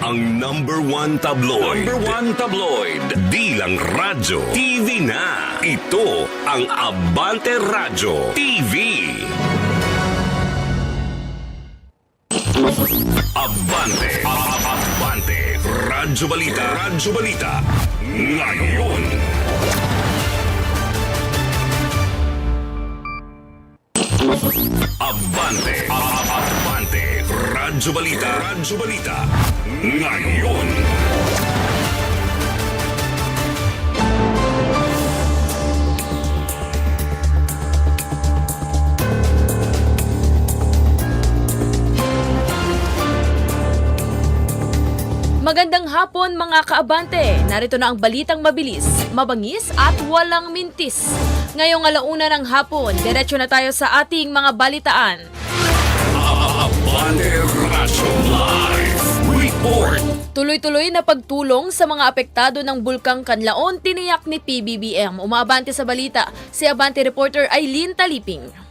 Ang number one tabloid. Number one tabloid. Di lang radyo. TV na. Ito ang Abante Radyo TV. Abante. Abante. Radyo Balita. Radyo Balita. Ngayon. Abante. Abante. Radyo Balita. Radyo Balita. Ngayon. Magandang hapon mga kaabante. Narito na ang balitang mabilis, mabangis at walang mintis. Ngayong alauna ng hapon, diretso na tayo sa ating mga balitaan. Abante Radyo Live Report. Tuloy-tuloy na pagtulong sa mga apektado ng Bulkang Kanlaon tiniyak ni PBBM. Umabante sa balita si Abante reporter Eileen Taliping.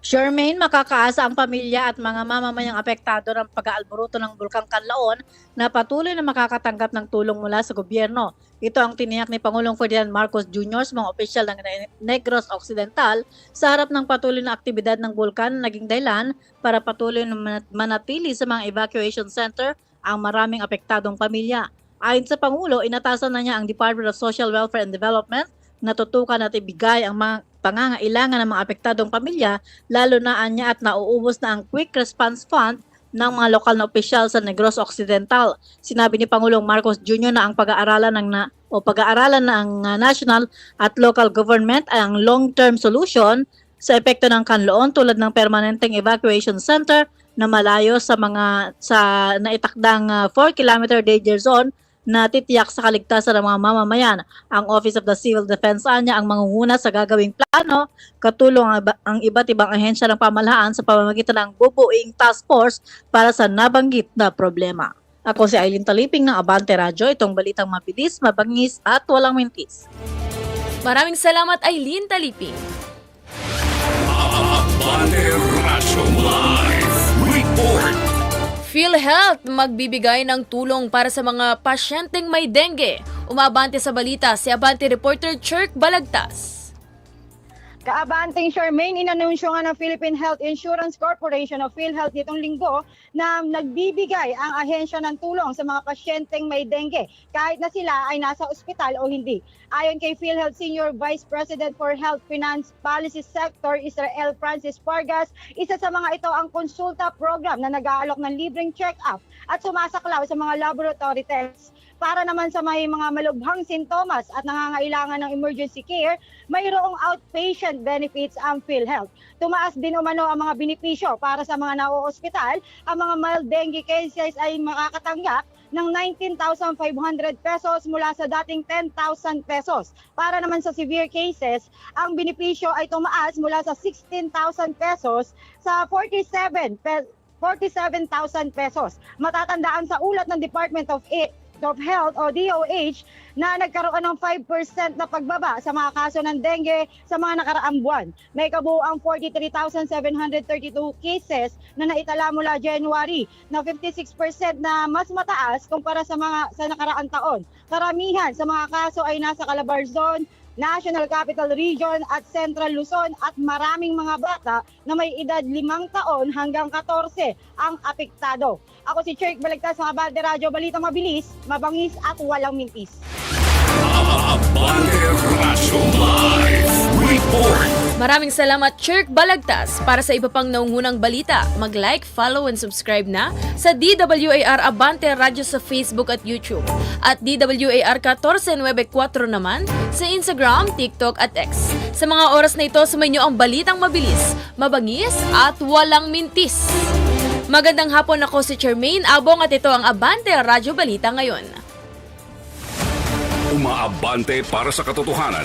Charmaine, makakaasa ang pamilya at mga mamamayang apektado ng pag-aalboruto ng Bulkang Kanlaon na patuloy na makakatanggap ng tulong mula sa gobyerno. Ito ang tiniyak ni Pangulong Ferdinand Marcos Jr. sa mga opisyal ng Negros Occidental sa harap ng patuloy na aktibidad ng bulkan na naging dahilan para patuloy na manat- manatili sa mga evacuation center ang maraming apektadong pamilya. Ayon sa Pangulo, inatasan na niya ang Department of Social Welfare and Development na tutukan at ibigay ang mga pangangailangan ng mga apektadong pamilya lalo na anya at nauubos na ang Quick Response Fund ng mga lokal na opisyal sa Negros Occidental. Sinabi ni Pangulong Marcos Jr. na ang pag-aaralan ng na, o pag-aaralan ng uh, national at local government ay ang long-term solution sa epekto ng kanloon tulad ng permanenteng evacuation center na malayo sa mga sa naitakdang uh, 4 kilometer danger zone na titiyak sa kaligtasan ng mga mamamayan. Ang Office of the Civil Defense anya ang mangunguna sa gagawing plano, katulong ang, iba- ang iba't ibang ahensya ng pamahalaan sa pamamagitan ng bubuing task force para sa nabanggit na problema. Ako si Aileen Taliping ng Abante Radyo. Itong balitang mabilis, mabangis at walang mintis. Maraming salamat Eileen Taliping. Abante Radyo Live Report. PhilHealth magbibigay ng tulong para sa mga pasyenteng may dengue. Umabante sa balita si Abante reporter Chirk Balagtas. Kaabanting Charmaine, inanunsyo nga ng Philippine Health Insurance Corporation o PhilHealth nitong linggo na nagbibigay ang ahensya ng tulong sa mga pasyenteng may dengue kahit na sila ay nasa ospital o hindi. Ayon kay PhilHealth Senior Vice President for Health Finance Policy Sector Israel Francis Pargas, isa sa mga ito ang konsulta program na nag-aalok ng libreng check-up at sumasaklaw sa mga laboratory tests para naman sa may mga malubhang sintomas at nangangailangan ng emergency care, mayroong outpatient benefits ang PhilHealth. Tumaas din umano ang mga benepisyo para sa mga nao-ospital. Ang mga mild dengue cases ay makakatanggap ng 19,500 pesos mula sa dating 10,000 pesos. Para naman sa severe cases, ang benepisyo ay tumaas mula sa 16,000 pesos sa 47 pe- 47,000 pesos. Matatandaan sa ulat ng Department of I- of Health o DOH na nagkaroon ng 5% na pagbaba sa mga kaso ng dengue sa mga nakaraang buwan. May kabuuang 43,732 cases na naitala mula January na 56% na mas mataas kumpara sa mga sa nakaraang taon. Karamihan sa mga kaso ay nasa Calabarzon, National Capital Region at Central Luzon at maraming mga bata na may edad 5 taon hanggang 14 ang apektado. Ako si Cherk Balagtas, mga Balde Radyo, Balita Mabilis, Mabangis at Walang Mintis. Maraming salamat Chirk Balagtas. Para sa iba pang naungunang balita, mag-like, follow, and subscribe na sa DWAR Abante Radyo sa Facebook at YouTube. At DWAR 1494 naman sa Instagram, TikTok at X. Sa mga oras na ito, sumayin niyo ang balitang mabilis, mabangis at walang mintis. Magandang hapon ako si Charmaine Abong at ito ang Abante Radyo Balita ngayon. Umaabante para sa katotohanan.